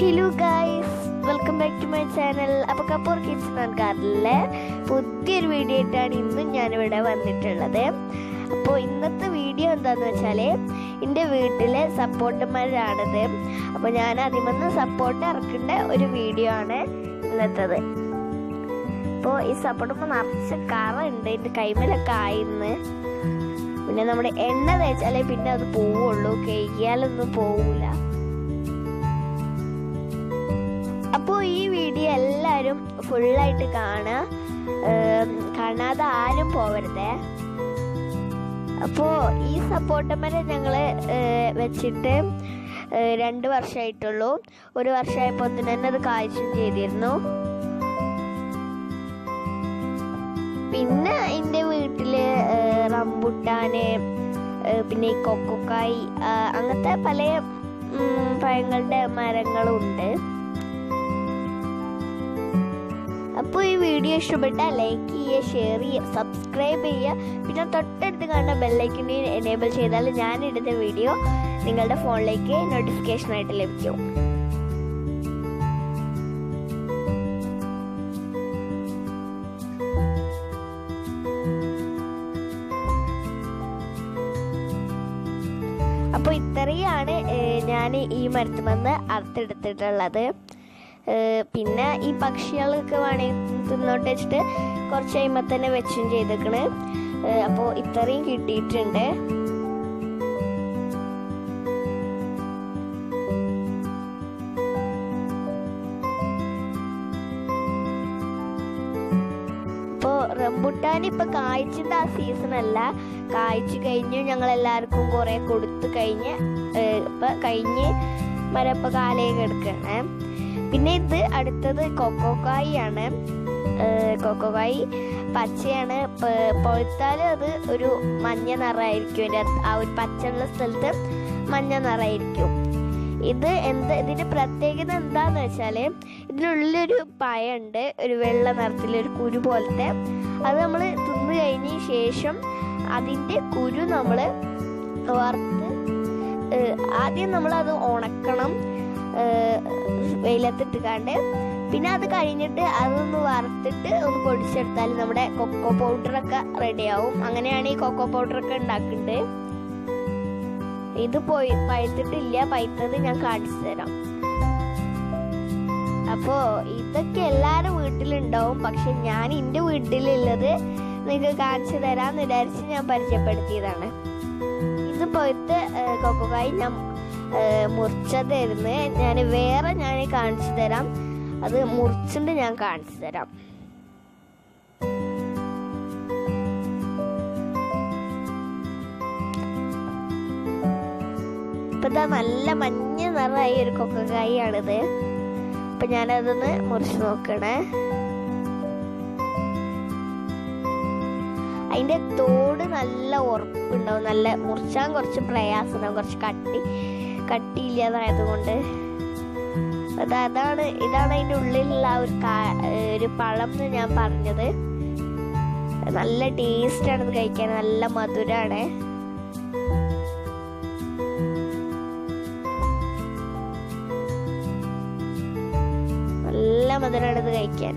Hello guys welcome back to my channel അപ്പോൾ Kappur kitchen ഗാർഡനിലെ പുതിയൊരു video ആയിട്ടാണ് ഇന്നും ഞാനിവിടെ വന്നിട്ടുള്ളത്. അപ്പോൾ ഇന്നത്തെ വീഡിയോ എന്താന്ന് വെച്ചാൽ എന്റെ വീട്ടിലെ സപ്പോർട്ടർമാരാണത്. അപ്പോൾ ഞാൻ അതിമന്ന് സപ്പോർട്ട് ഇറക്കേണ്ട ഒരു വീഡിയോ ആണ് ഇന്നത്തേത്. അപ്പോൾ ഈ സപ്പോർട്ടുമ്പോൾ നിറച്ച് കറുണ്ട്. എന്റെ കൈമലൊക്കെ ആയിന്ന്. പിന്നെ നമ്മുടെ എണ്ണ തേച്ചാലേ പിന്നെ അത് പോവുള്ളൂ. കഴുകിയാലൊന്നും പോവില്ല അപ്പോൾ ഈ വീഡിയോ എല്ലാവരും ഫുള്ളായിട്ട് കാണുക കാണാതെ ആരും പോവരുതേ. അപ്പോൾ ഈ സപ്പോർട്ടമ്മരെ ഞങ്ങൾ വെച്ചിട്ട് രണ്ട് വർഷമായിട്ടുള്ളൂ ഒരു വർഷമായപ്പോൾ തന്നെ അത് കാഴ്ചയും ചെയ്തിരുന്നു. പിന്നെ എന്റെ വീട്ടിൽ റംബുട്ടാന് പിന്നെ കൊക്കോക്കായി അങ്ങനത്തെ പല പഴങ്ങളുടെ മരങ്ങളും അപ്പോൾ ഈ വീഡിയോ ഇഷ്ടപ്പെട്ടാൽ ലൈക്ക് ചെയ്യുക ഷെയർ ചെയ്യുക സബ്സ്ക്രൈബ് ചെയ്യുക. പിന്നെ തൊട്ടടുത്ത് കാണുന്ന ബെല്ലൈക്കണി എനേബിൾ ചെയ്താൽ ഞാൻ ഇടുന്ന വീഡിയോ നിങ്ങളുടെ ഫോണിലേക്ക് നോട്ടിഫിക്കേഷനായിട്ട് ലഭിക്കും. അപ്പോൾ ഇത്രയാണ് ഞാൻ ഈ മരത്തുമെന്ന് അറുത്തെടുത്തിട്ടുള്ളത്. ഏഹ് പിന്നെ ഈ പക്ഷികൾക്ക് വേണമെങ്കിൽ തിന്നോട്ട് വെച്ചിട്ട് കുറച്ച് കഴിയുമ്പോൾ തന്നെ വെച്ചും ചെയ്തേക്കണ്. അപ്പോൾ ഇത്രയും കിട്ടിയിട്ടുണ്ട്. റംബുട്ടാൻ ഇപ്പൊ കായ്ച്ചിട്ട് ആ സീസൺ അല്ല. കായ്ച്ചു കഴിഞ്ഞ് ഞങ്ങൾ എല്ലാവർക്കും കുറെ കൊടുത്തു കഴിഞ്ഞ് ഇപ്പൊ കഴിഞ്ഞ് മരപ്പ കാലയൊക്കെ എടുക്കണേ പിന്നെ ഇത് അടുത്തത് കൊക്കോക്കായി ആണ്. കൊക്കോക്കായി പച്ചയാണ്. പൊഴുത്താൽ അത് ഒരു മഞ്ഞ നിറമായിരിക്കും. അതിന്റെ ആ ഒരു പച്ചയുള്ള സ്ഥലത്ത് മഞ്ഞ നിറമായിരിക്കും. ഇത് എന്ത് ഇതിന്റെ പ്രത്യേകത എന്താന്ന് വെച്ചാൽ ഇതിനുള്ളിലൊരു പയുണ്ട് ഒരു വെള്ള നിറത്തിലൊരു കുരു പോലത്തെ. അത് നമ്മൾ തിന്നു കഴിഞ്ഞ ശേഷം അതിന്റെ കുരു നമ്മൾ വറുത്ത് ആദ്യം നമ്മൾ അത് ഉണക്കണം വെയിലത്തിട്ടുകാണ്ട് പിന്നെ അത് കഴിഞ്ഞിട്ട് അതൊന്ന് വറുത്തിട്ട് ഒന്ന് പൊടിച്ചെടുത്താൽ നമ്മുടെ കൊക്കോ പൗഡറൊക്കെ റെഡിയാവും അങ്ങനെയാണ് ഈ കൊക്കോ പൗഡറൊക്കെ ഉണ്ടാക്കുന്നത് ഇത് പോയി പഴുത്തിട്ടില്ല. പഴുത്തത് ഞാൻ കാണിച്ചു തരാം. അപ്പോ ഇതൊക്കെ എല്ലാരും വീട്ടിലുണ്ടാവും. പക്ഷെ ഞാൻ എന്റെ വീട്ടിലുള്ളത് നിങ്ങൾക്ക് കാണിച്ചു തരാന്ന് വിചാരിച്ച് ഞാൻ പരിചയപ്പെടുത്തിയതാണ്. ഇത് പോയിട്ട് കൊക്കോക്കായി ഞാൻ മുറിച്ചതായിരുന്നു ഞാൻ വേറെ ഞാൻ കാണിച്ചു തരാം. അത് മുറിച്ചിട്ട് ഞാൻ കാണിച്ചു തരാം. ഇപ്പൊ ഇതാ നല്ല മഞ്ഞ നിറമായി ഒരു കൊക്കക്കായാണിത് അപ്പൊ ഞാനതൊന്ന് മുറിച്ച് നോക്കണേ. അതിന്റെ തോട് നല്ല ഉറപ്പുണ്ടാവും. നല്ല മുറിച്ചാൻ കുറച്ച് പ്രയാസം കുറച്ച് കട്ടി കട്ടിയില്ലാതായത് കൊണ്ട് അത് അതാണ് ഇതാണ് അതിന്റെ ഉള്ളിലുള്ള ഒരു ഒരു പഴം എന്ന് ഞാൻ പറഞ്ഞത്. നല്ല ടേസ്റ്റാണ് ഇത് കഴിക്കാൻ നല്ല മധുരമാണ് നല്ല മധുരമാണ് ഇത് കഴിക്കാൻ.